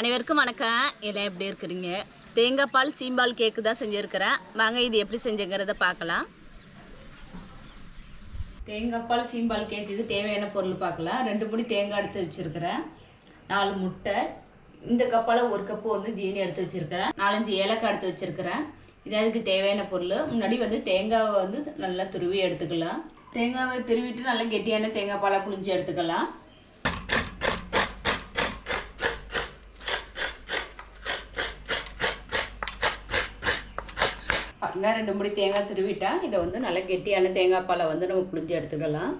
அனைவருக்கும் வணக்கம். எல்லாம் எப்படி இருக்கிறீங்க? தேங்காய் பால் சீம்பால் கேக்கு தான் செஞ்சுருக்கிறேன். வாங்க இது எப்படி செஞ்சுங்கிறத பார்க்கலாம். தேங்காய் பால் சீம்பால் கேக்குக்கு தேவையான பொருள் பார்க்கலாம். ரெண்டு பொடி தேங்காய் எடுத்து வச்சுருக்கிறேன். நாலு முட்டை. இந்த கப்பால் ஒரு கப்பு வந்து ஜீனி எடுத்து வச்சுருக்கிறேன். நாலஞ்சு ஏலக்காய் எடுத்து வச்சுருக்கிறேன். இது அதுக்கு தேவையான பொருள். முன்னாடி வந்து தேங்காவை வந்து நல்லா துருவி எடுத்துக்கலாம். தேங்காவை துருவிட்டு நல்லா கெட்டியான தேங்காய் பாலை புளிஞ்சு எடுத்துக்கலாம். பாருங்க ரெண்டு முடி தேங்காய் துருவிட்டா இதை வந்து நல்லா கெட்டியான தேங்காய் பாலை வந்து நம்ம புளிஞ்சு எடுத்துக்கலாம்.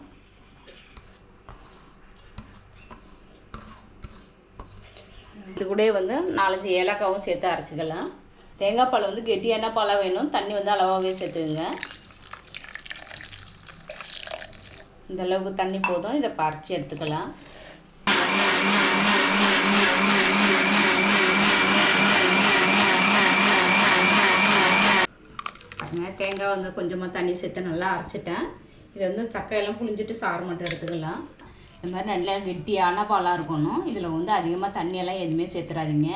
இது கூட வந்து நாலஞ்சு ஏலக்காவும் சேர்த்து அரைச்சிக்கலாம். தேங்காய் பால் வந்து கெட்டியான பாலாக வேணும். தண்ணி வந்து அளவாகவே சேர்த்துக்குங்க. இந்த அளவுக்கு தண்ணி போதும். இதை பறித்து எடுத்துக்கலாம் பாருங்க தேங்காய் வந்து கொஞ்சமாக தண்ணி சேர்த்து நல்லா அரைச்சிட்டேன். இது வந்து சக்கையெல்லாம் புளிஞ்சிட்டு சாறு மட்டும் எடுத்துக்கலாம். இந்த மாதிரி நல்லா கெட்டியான பாலாக இருக்கணும். இதில் வந்து அதிகமாக தண்ணியெல்லாம் எதுவுமே சேர்த்துறாதீங்க.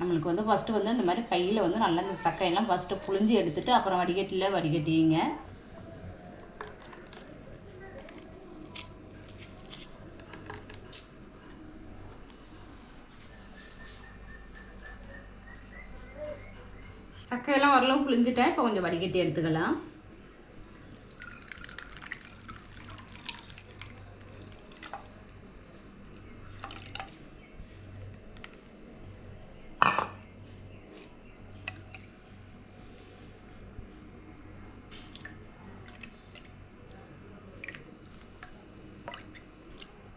நம்மளுக்கு வந்து ஃபஸ்ட்டு வந்து இந்த மாதிரி கையில் வந்து நல்லா இந்த சக்கையெல்லாம் ஃபஸ்ட்டு புளிஞ்சு எடுத்துட்டு அப்புறம் வடிகட்டியில் வடிகட்டிங்க சக்கையெல்லாம் வரலாம் புளிஞ்சிட்டா இப்போ கொஞ்சம் வடிகட்டி எடுத்துக்கலாம்.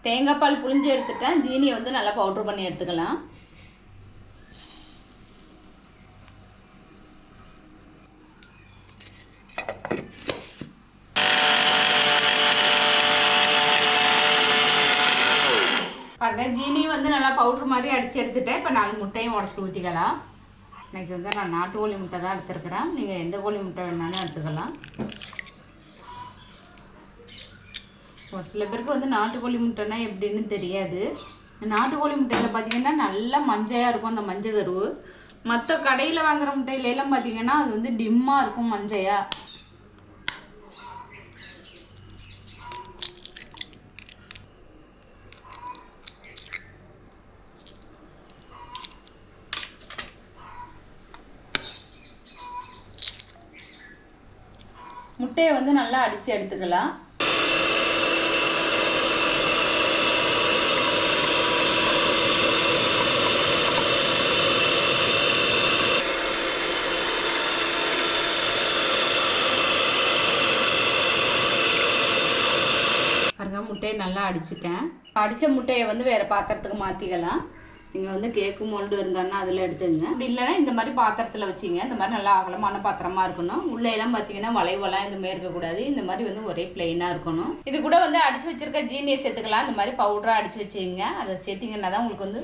தேங்காய் பால் புளிஞ்சு எடுத்துட்டேன் ஜீனியை வந்து நல்லா பவுட்ரு பண்ணி எடுத்துக்கலாம் பாருங்க ஜீனி வந்து நல்லா பவுட்ரு மாதிரி அடித்து எடுத்துட்டேன். இப்போ நாலு முட்டையும் உடச்சி ஊற்றிக்கலாம் இன்றைக்கி வந்து நான் நாட்டு கோழி முட்டை தான் எடுத்துருக்குறேன். நீங்கள் எந்த கோழி முட்டை வேணாலும் எடுத்துக்கலாம். ஒரு சில பேருக்கு வந்து நாட்டுக்கோழி முட்டைனா எப்படின்னு தெரியாது. நாட்டுக்கோழி முட்டையில் பார்த்தீங்கன்னா நல்லா மஞ்சையாக இருக்கும் அந்த மஞ்சள் கருவு. மற்ற கடையில் வாங்குகிற முட்டையில எல்லாம் பார்த்தீங்கன்னா அது வந்து டிம்மாக இருக்கும் மஞ்சையாக முட்டையை வந்து நல்லா அடித்து எடுத்துக்கலாம். பாருங்க முட்டையை நல்லா அடிச்சுட்டேன். அடித்த முட்டையை வந்து வேறு பாத்திரத்துக்கு மாற்றிக்கலாம் நீங்கள் வந்து கேக்கு மொல்டு இருந்தாருன்னா அதில் எடுத்துங்க அப்படி இல்லைன்னா இந்த மாதிரி பாத்திரத்தில் வச்சிங்க. இந்த மாதிரி நல்லா அகலமான பாத்திரமா இருக்கணும். உள்ளேலாம் பார்த்தீங்கன்னா வளைவெல்லாம் இந்த மாதிரி இருக்கக்கூடாது. இந்த மாதிரி வந்து ஒரே பிளெயினாக இருக்கணும். இது கூட வந்து அடித்து வச்சிருக்க ஜீனியை சேர்த்துக்கலாம். இந்த மாதிரி பவுடராக அடித்து வச்சுங்க. அதை சேர்த்திங்கன்னா தான் உங்களுக்கு வந்து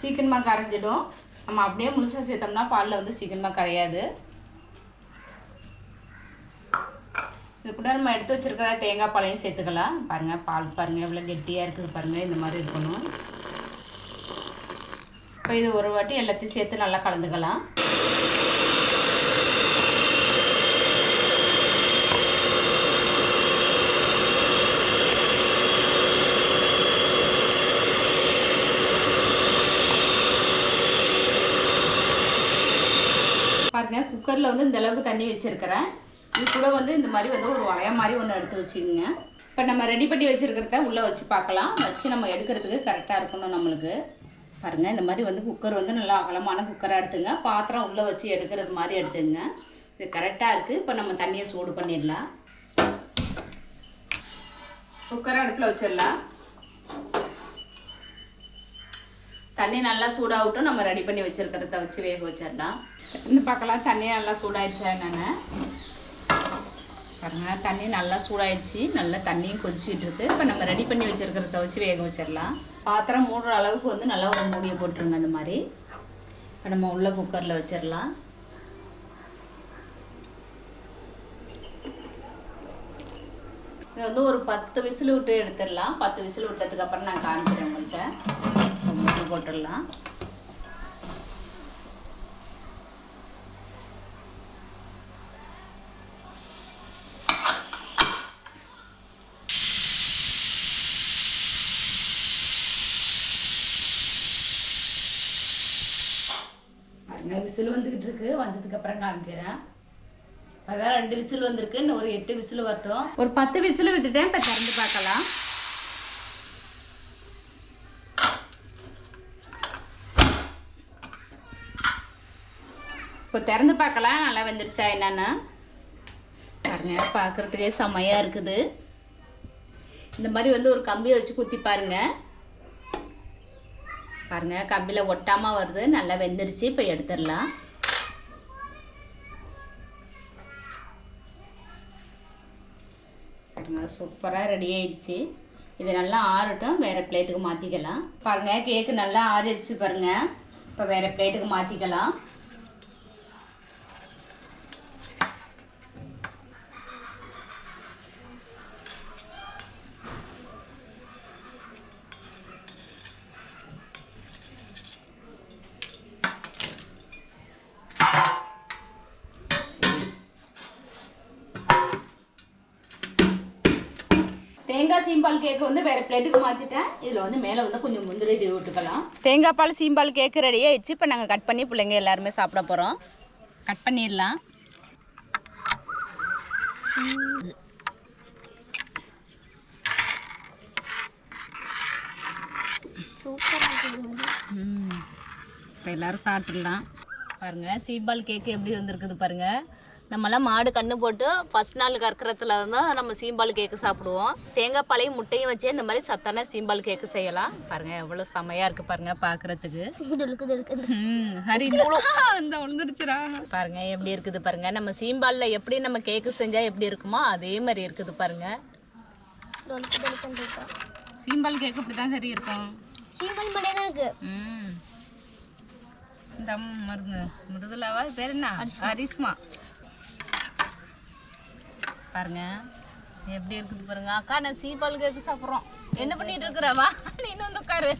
சீக்கிரமாக கரைஞ்சிடும். நம்ம அப்படியே முழுசாக சேர்த்தோம்னா பாலில் வந்து சீக்கிரமாக கரையாது. இது கூட நம்ம எடுத்து வச்சிருக்கிற தேங்காய் பாலையும் சேர்த்துக்கலாம். பாருங்கள் பால் பாருங்கள் எவ்வளோ கெட்டியாக இருக்குது பாருங்கள் இந்த மாதிரி இருக்கணும். இப்போ இது ஒரு வாட்டி எல்லாத்தையும் சேர்த்து நல்லா கலந்துக்கலாம். பாருங்கள் குக்கரில் வந்து இந்தளவுக்கு தண்ணி வச்சுருக்கிறேன். இது கூட வந்து இந்த மாதிரி வந்து ஒரு வளையம் மாதிரி ஒன்று எடுத்து வச்சுக்கோங்க. இப்போ நம்ம ரெடி பண்ணி வச்சுருக்கிறத உள்ளே வச்சு பார்க்கலாம். வச்சு நம்ம எடுக்கிறதுக்கு கரெக்டாக இருக்கணும் நம்மளுக்கு. பாருங்கள் இந்த மாதிரி வந்து குக்கர் வந்து நல்லா அகலமான குக்கராக எடுத்துங்க. பாத்திரம் உள்ளே வச்சு எடுக்கிறது மாதிரி எடுத்துங்க. இது கரெக்டாக இருக்குது இப்போ நம்ம தண்ணியை சூடு பண்ணிடலாம். குக்கர் அடுப்பில் வச்சிடலாம். தண்ணி நல்லா சூடாகட்டும். நம்ம ரெடி பண்ணி வச்சுருக்கிறத வச்சு வேக வச்சிடலாம். இந்த பார்க்கலாம். தண்ணி நல்லா சூடாயிடுச்சா என்னென்ன. பாருங்கள் தண்ணி நல்லா சூடாயிடுச்சு. நல்லா தண்ணியும் கொதிச்சிட்டு இருக்கு. இப்போ நம்ம ரெடி பண்ணி வச்சுருக்கிறத வச்சு வேக வச்சிடலாம். பாத்திரம் மூடுற அளவுக்கு வந்து நல்லா ஒரு மூடியை போட்டுருங்க அந்த மாதிரி. இப்போ நம்ம உள்ள குக்கரில் வச்சிடலாம் இது வந்து ஒரு பத்து விசில் விட்டு எடுத்துடலாம் பத்து விசில் விட்டதுக்கு அப்புறம் நான் காமிக்கிறேன் உங்கள்கிட்ட மூடி போட்டுடலாம் பாருங்க விசில் இருக்கு வந்ததுக்கு அப்புறம் காமிக்கிறேன். அதான் ரெண்டு விசில் வந்திருக்கு இன்னும் ஒரு எட்டு விசில் வரட்டும். ஒரு பத்து விசில் விட்டுட்டேன். இப்போ திறந்து பார்க்கலாம். இப்போ திறந்து பார்க்கலாம். நல்லா வெந்துருச்சா என்னென்னா. பாருங்க பார்க்குறதுக்கே செம்மையாக இருக்குது. இந்த மாதிரி வந்து ஒரு கம்பியை வச்சு குத்தி பாருங்க. பாருங்க கம்பியில் ஒட்டாமல் வருது. நல்லா வெந்துருச்சு. இப்போ எடுத்துடலாம். பாருங்கள் சூப்பராக ரெடி ஆயிடுச்சு. இது நல்லா ஆறட்டும். வேறு பிளேட்டுக்கு மாற்றிக்கலாம் பாருங்கள் கேக்கு நல்லா ஆறிடுச்சு பாருங்கள் இப்போ வேறு பிளேட்டுக்கு மாற்றிக்கலாம் சீம்பால் கேக்கு வந்து வேறு பிளேட்டுக்கு மாத்திட்டேன். இதில் வந்து மேலே வந்து கொஞ்சம் முந்திரி தூவி விட்டுக்கலாம். தேங்காய் பால் சீம்பால் கேக்கு ரெடி ஆயிடுச்சு. இப்போ நாங்கள் கட் பண்ணி பிள்ளைங்க எல்லாருமே சாப்பிட போகிறோம் கட் பண்ணிடலாம். இப்போ எல்லாரும் சாப்பிட்றலாம் பாருங்கள் சீம்பால் கேக்கு எப்படி வந்திருக்குது பாருங்கள் நம்மலாம் மாடு கண்ணு போட்டு ஃபஸ்ட் நாள் கறக்கிறதுல தான் நம்ம சீம்பால் கேக்கு சாப்பிடுவோம். தேங்காய் பாலையும் முட்டையும் வச்சு இந்த மாதிரி சத்தான சீம்பால் கேக்கு செய்யலாம். பாருங்க எவ்வளோ செமையாக இருக்குது பாருங்க பார்க்குறதுக்கு ஹரி இந்த விழுந்துருச்சுடா பாருங்க எப்படி இருக்குது பாருங்க. நம்ம சீம்பாலில் எப்படி நம்ம கேக்கு செஞ்சால் எப்படி இருக்குமோ அதே மாதிரி இருக்குது பாருங்க. சீம்பால் கேக்கு இப்படி தான் சரி இருக்கும். சிம்பிள் மட்டும் தான் இருக்கு. ம். இந்த மருந்து. மிருதுலாவா பேர் என்ன? அரிஸ்மா பாருங்க. எப்படி இருக்குது பாருங்க. அக்கா நான் சீப்பால் கேக்கு சாப்பிட்றோம். என்ன பண்ணிட்டு இருக்கிறவா நீனு வந்து உட்காரு.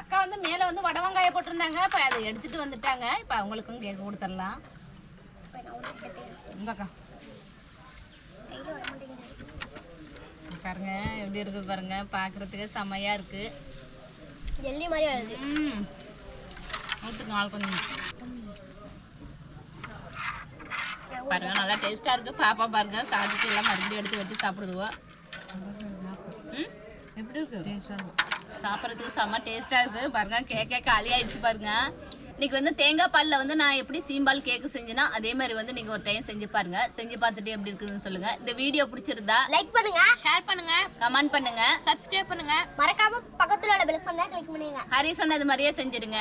அக்கா வந்து மேலே வந்து வடை போட்டிருந்தாங்க. இப்போ அதை எடுத்துட்டு வந்துட்டாங்க. இப்போ அவங்களுக்கும் கேக்கு கொடுத்துடலாம். இந்தாக்கா. பாருங்க எப்படி இருக்குது பாருங்க. பார்க்குறதுக்கு செமையாக இருக்குது ஜெல்லி மாதிரி வருது. ம். ஊற்றுங்க ஆள் கொஞ்சம். பாருங்க நல்லா டேஸ்ட்டாக இருக்குது பாப்பா பாருங்க சாப்பிட்டுட்டு எல்லாம் மறுபடியும் எடுத்து வச்சு சாப்பிடுதுவோ. ம்? எப்படி இருக்கு? சாப்பிட்றதுக்கு செம்ம டேஸ்ட்டாக இருக்குது பாருங்க கேக்கே காலி ஆயிடுச்சு பாருங்க. இன்னைக்கு வந்து தேங்காய் பாலில் வந்து நான் எப்படி சீம்பால் கேக்கு செஞ்சேன்னா அதே மாதிரி வந்து நீங்கள் ஒரு டைம் செஞ்சு பாருங்க. செஞ்சு பார்த்துட்டு எப்படி இருக்குதுன்னு சொல்லுங்க. இந்த வீடியோ பிடிச்சிருந்தா லைக் பண்ணுங்க. ஷேர் பண்ணுங்க. கமெண்ட் பண்ணுங்க. சப்ஸ்கிரைப் பண்ணுங்க. மறக்காம பக்கத்துல உள்ள பெல் பண்ண கிளிக் பண்ணுங்க ஹரி சொன்னது மாதிரியே செஞ்சிடுங்க.